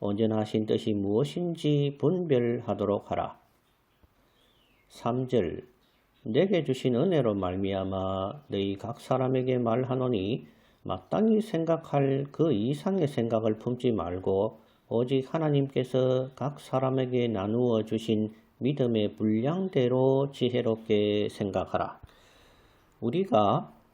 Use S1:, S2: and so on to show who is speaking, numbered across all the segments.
S1: 온전하신 뜻이 무엇인지 분별하도록 하라. 3절 내게 주신 은혜로 말미암아 너희 각 사람에게 말하노니 마땅히 생각할 그 이상의 생각을 품지 말고 오직 하나님께서 각 사람에게 나누어 주신 믿음의 분량대로 지혜롭게 생각하라. 우리가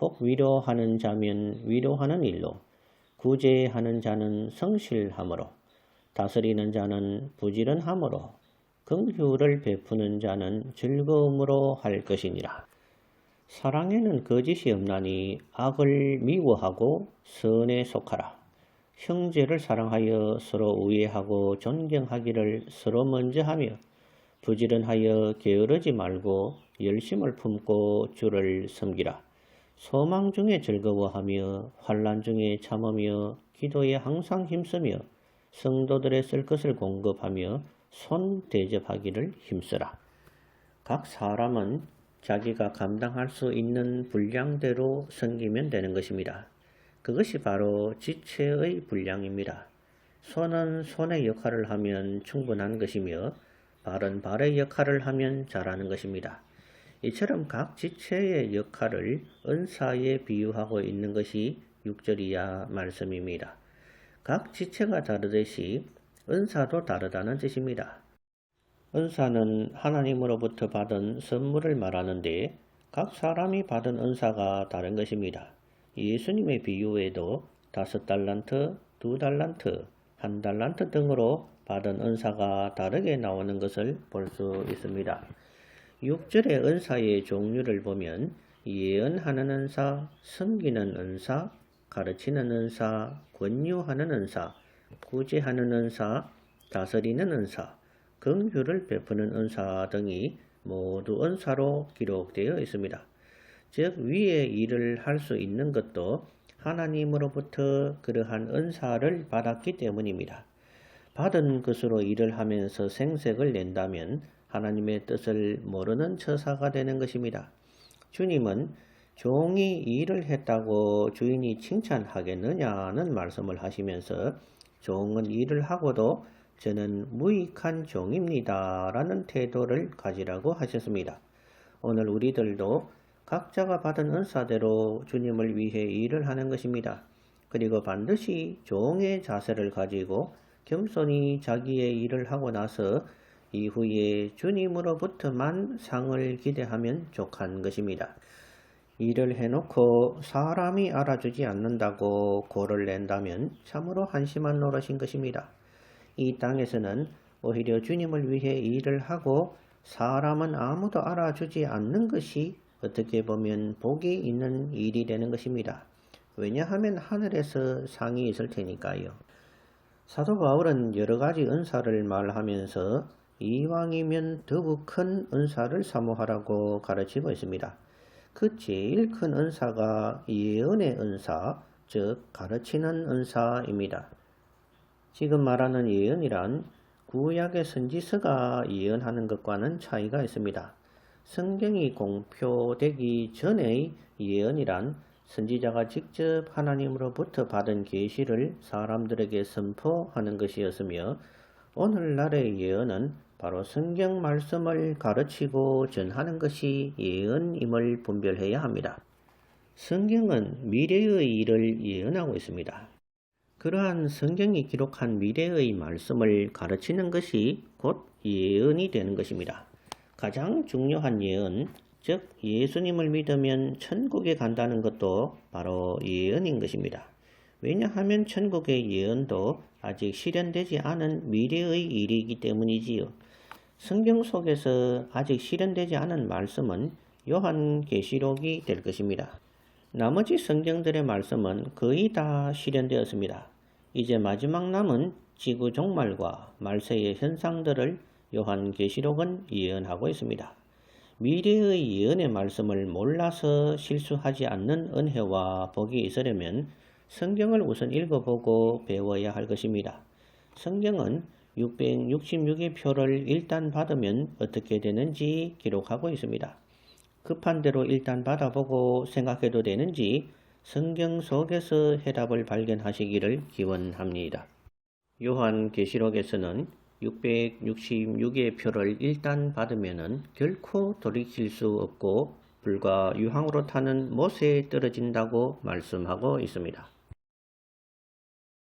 S1: 혹 위로하는 자면 위로하는 일로 구제하는 자는 성실함으로 다스리는 자는 부지런함으로 긍휼을 베푸는 자는 즐거움으로 할 것이니라. 사랑에는 거짓이 없나니 악을 미워하고 선에 속하라. 형제를 사랑하여 서로 우애하고 존경하기를 서로 먼저 하며 부지런하여 게으르지 말고 열심을 품고 주를 섬기라. 소망 중에 즐거워하며 환란 중에 참으며 기도에 항상 힘쓰며 성도들의 쓸 것을 공급하며 손 대접하기를 힘쓰라. 각 사람은 자기가 감당할 수 있는 분량대로 섬기면 되는 것입니다. 그것이 바로 지체의 분량입니다. 손은 손의 역할을 하면 충분한 것이며 발은 발의 역할을 하면 잘하는 것입니다. 이처럼 각 지체의 역할을 은사에 비유하고 있는 것이 6절이야 말씀입니다. 각 지체가 다르듯이 은사도 다르다는 뜻입니다. 은사는 하나님으로부터 받은 선물을 말하는데 각 사람이 받은 은사가 다른 것입니다. 예수님의 비유에도 다섯 달란트, 두 달란트, 한 달란트 등으로 받은 은사가 다르게 나오는 것을 볼 수 있습니다. 6절의 은사의 종류를 보면 예언하는 은사, 섬기는 은사, 가르치는 은사, 권유하는 은사, 구제하는 은사, 다스리는 은사, 긍휼을 베푸는 은사 등이 모두 은사로 기록되어 있습니다. 즉 위에 일을 할 수 있는 것도 하나님으로부터 그러한 은사를 받았기 때문입니다. 받은 것으로 일을 하면서 생색을 낸다면 하나님의 뜻을 모르는 처사가 되는 것입니다. 주님은 종이 일을 했다고 주인이 칭찬하겠느냐는 말씀을 하시면서 종은 일을 하고도 저는 무익한 종입니다. 라는 태도를 가지라고 하셨습니다. 오늘 우리들도 각자가 받은 은사대로 주님을 위해 일을 하는 것입니다. 그리고 반드시 종의 자세를 가지고 겸손히 자기의 일을 하고 나서 이후에 주님으로부터만 상을 기대하면 족한 것입니다. 일을 해놓고 사람이 알아주지 않는다고 고를 낸다면 참으로 한심한 노릇인 것입니다. 이 땅에서는 오히려 주님을 위해 일을 하고 사람은 아무도 알아주지 않는 것이 어떻게 보면 복이 있는 일이 되는 것입니다. 왜냐하면 하늘에서 상이 있을 테니까요. 사도 바울은 여러 가지 은사를 말하면서 이왕이면 더욱 큰 은사를 사모하라고 가르치고 있습니다. 그 제일 큰 은사가 예언의 은사, 즉 가르치는 은사입니다. 지금 말하는 예언이란 구약의 선지서가 예언하는 것과는 차이가 있습니다. 성경이 공표되기 전의 예언이란 선지자가 직접 하나님으로부터 받은 계시를 사람들에게 선포하는 것이었으며 오늘날의 예언은 바로 성경 말씀을 가르치고 전하는 것이 예언임을 분별해야 합니다. 성경은 미래의 일을 예언하고 있습니다. 그러한 성경이 기록한 미래의 말씀을 가르치는 것이 곧 예언이 되는 것입니다. 가장 중요한 예언, 즉 예수님을 믿으면 천국에 간다는 것도 바로 예언인 것입니다. 왜냐하면 천국의 예언도 아직 실현되지 않은 미래의 일이기 때문이지요. 성경 속에서 아직 실현되지 않은 말씀은 요한계시록이 될 것입니다. 나머지 성경들의 말씀은 거의 다 실현되었습니다. 이제 마지막 남은 지구 종말과 말세의 현상들을 요한계시록은 예언하고 있습니다. 미래의 예언의 말씀을 몰라서 실수하지 않는 은혜와 복이 있으려면 성경을 우선 읽어보고 배워야 할 것입니다. 성경은 666의 표를 일단 받으면 어떻게 되는지 기록하고 있습니다. 급한 대로 일단 받아보고 생각해도 되는지 성경 속에서 해답을 발견하시기를 기원합니다. 요한 계시록에서는 666의 표를 일단 받으면 결코 돌이킬 수 없고 불과 유황으로 타는 못에 떨어진다고 말씀하고 있습니다.